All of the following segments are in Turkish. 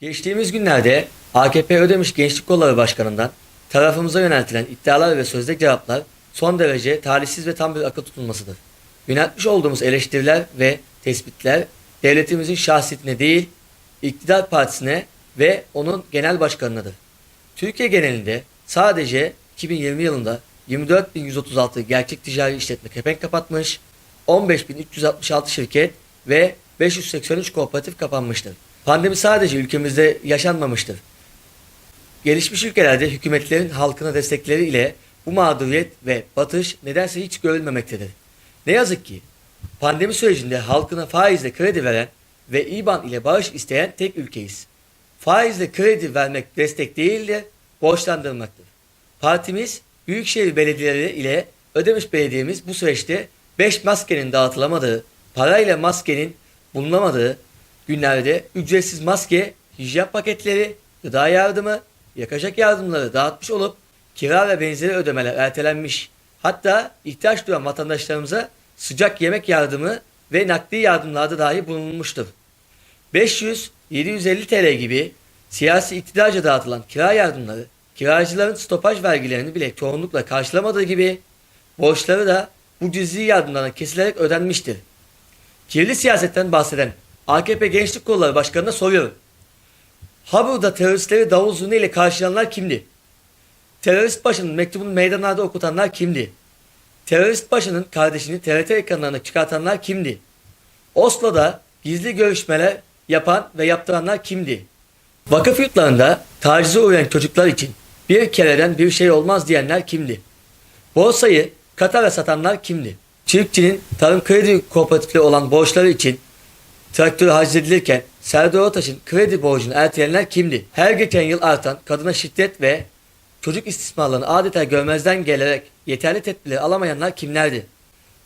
Geçtiğimiz günlerde AKP Ödemiş Gençlik Kolları Başkanı'ndan tarafımıza yöneltilen iddialar ve sözde cevaplar son derece talihsiz ve tam bir akıl tutulmasıdır. Yöneltmiş olduğumuz eleştiriler ve tespitler devletimizin şahsiyetine değil, iktidar partisine ve onun genel başkanınadır. Türkiye genelinde sadece 2020 yılında 24.136 gerçek ticari işletme kepenk kapatmış, 15.366 şirket ve 583 kooperatif kapanmıştır. Pandemi sadece ülkemizde yaşanmamıştır. Gelişmiş ülkelerde hükümetlerin halkına destekleri ile bu mağduriyet ve batış nedense hiç görülmemektedir. Ne yazık ki pandemi sürecinde halkına faizle kredi veren ve İBAN ile bağış isteyen tek ülkeyiz. Faizle kredi vermek destek değil de borçlandırmaktır. Partimiz Büyükşehir Belediyeleri ile Ödemiş Belediye'miz bu süreçte 5 maskenin dağıtılamadığı, parayla maskenin bulunamadığı günlerde ücretsiz maske, hijyen paketleri, gıda yardımı, yakacak yardımları dağıtmış olup kira ve benzeri ödemeler ertelenmiş. Hatta ihtiyaç duyan vatandaşlarımıza sıcak yemek yardımı ve nakdi yardımlarda dahi bulunmuştur. 500-750 TL gibi siyasi iktidarca dağıtılan kira yardımları, kiracıların stopaj vergilerini bile çoğunlukla karşılamadığı gibi borçları da bu cüzi yardımlardan kesilerek ödenmiştir. Kirli siyasetten bahseden AKP Gençlik Kolları Başkanı'na soruyorum. Habur'da teröristleri davul zurna ile karşılayanlar kimdi? Terörist başının mektubunu meydanlarda okutanlar kimdi? Terörist başının kardeşini TRT ekranlarına çıkartanlar kimdi? Oslo'da gizli görüşmeler yapan ve yaptıranlar kimdi? Vakıf yurtlarında tacize uğrayan çocuklar için bir kereden bir şey olmaz diyenler kimdi? Borsayı Katar'a satanlar kimdi? Çiftçinin tarım kredi kooperatifleri olan borçları için traktörü hacredilirken Serdar Ortaç'ın kredi borcunu erteleyenler kimdi? Her geçen yıl artan kadına şiddet ve çocuk istismarlarını adeta görmezden gelerek yeterli tedbirleri alamayanlar kimlerdi?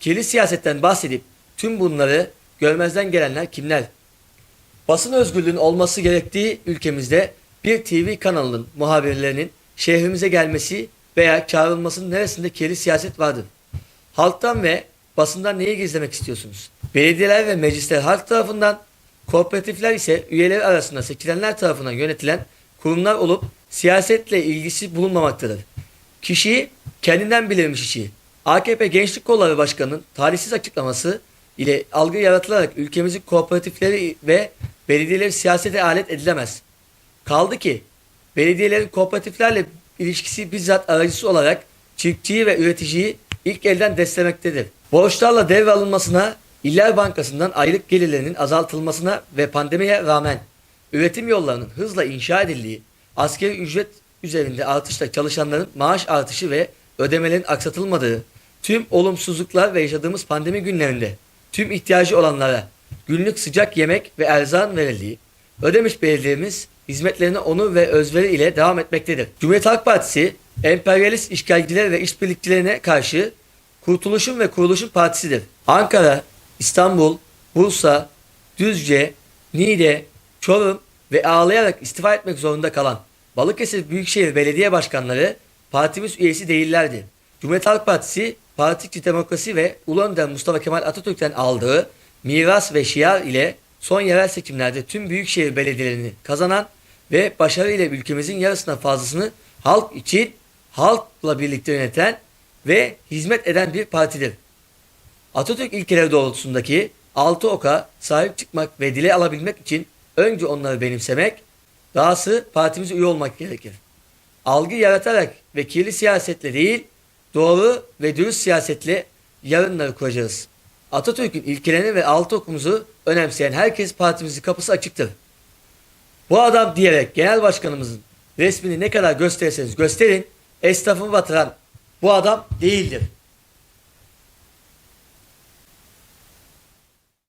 Kirli siyasetten bahsedip tüm bunları görmezden gelenler kimler? Basın özgürlüğünün olması gerektiği ülkemizde bir TV kanalının muhabirlerinin şehrimize gelmesi veya çağrılmasının neresinde kirli siyaset vardır? Halktan ve basından neyi gizlemek istiyorsunuz? Belediyeler ve meclisler halk tarafından, kooperatifler ise üyeleri arasında seçilenler tarafından yönetilen kurumlar olup siyasetle ilgisi bulunmamaktadır. Kişi kendinden bilirmiş işi. AKP Gençlik Kolları Başkanı'nın talihsiz açıklaması ile algı yaratılarak ülkemizin kooperatifleri ve belediyeleri siyasete alet edilemez. Kaldı ki belediyelerin kooperatiflerle ilişkisi bizzat aracısı olarak çiftçiyi ve üreticiyi ilk elden desteklemektedir. Borçlarla devralınmasına, İller Bankası'ndan aylık gelirlerinin azaltılmasına ve pandemiye rağmen üretim yollarının hızla inşa edildiği, askeri ücret üzerinde artışla çalışanların maaş artışı ve ödemelerin aksatılmadığı, tüm olumsuzluklar ve yaşadığımız pandemi günlerinde tüm ihtiyacı olanlara günlük sıcak yemek ve erzan verildiği, Ödemiş Belediye'miz hizmetlerine onur ve özveri ile devam etmektedir. Cumhuriyet Halk Partisi, emperyalist işgalciler ve işbirlikçilerine karşı Kurtuluşun ve Kuruluşun Partisidir. Ankara, İstanbul, Bursa, Düzce, Niğde, Çorum ve ağlayarak istifa etmek zorunda kalan Balıkesir Büyükşehir Belediye Başkanları partimiz üyesi değillerdi. Cumhuriyet Halk Partisi, Parti Demokrasi ve Ulu Mustafa Kemal Atatürk'ten aldığı miras ve şiar ile son yerel seçimlerde tüm büyükşehir belediyelerini kazanan ve başarıyla ülkemizin yarısından fazlasını halk için halkla birlikte yöneten ve hizmet eden bir partidir. Atatürk ilkeleri doğrultusundaki altı oka sahip çıkmak ve dile alabilmek için önce onları benimsemek, dahası partimize üye olmak gerekir. Algı yaratarak ve kirli siyasetle değil, doğru ve dürüst siyasetle yarınları kuracağız. Atatürk'ün ilkelerini ve altı okumuzu önemseyen herkes partimizin kapısı açıktır. Bu adam diyerek genel başkanımızın resmini ne kadar gösterirseniz gösterin, esnafı batıran bu adam değildir.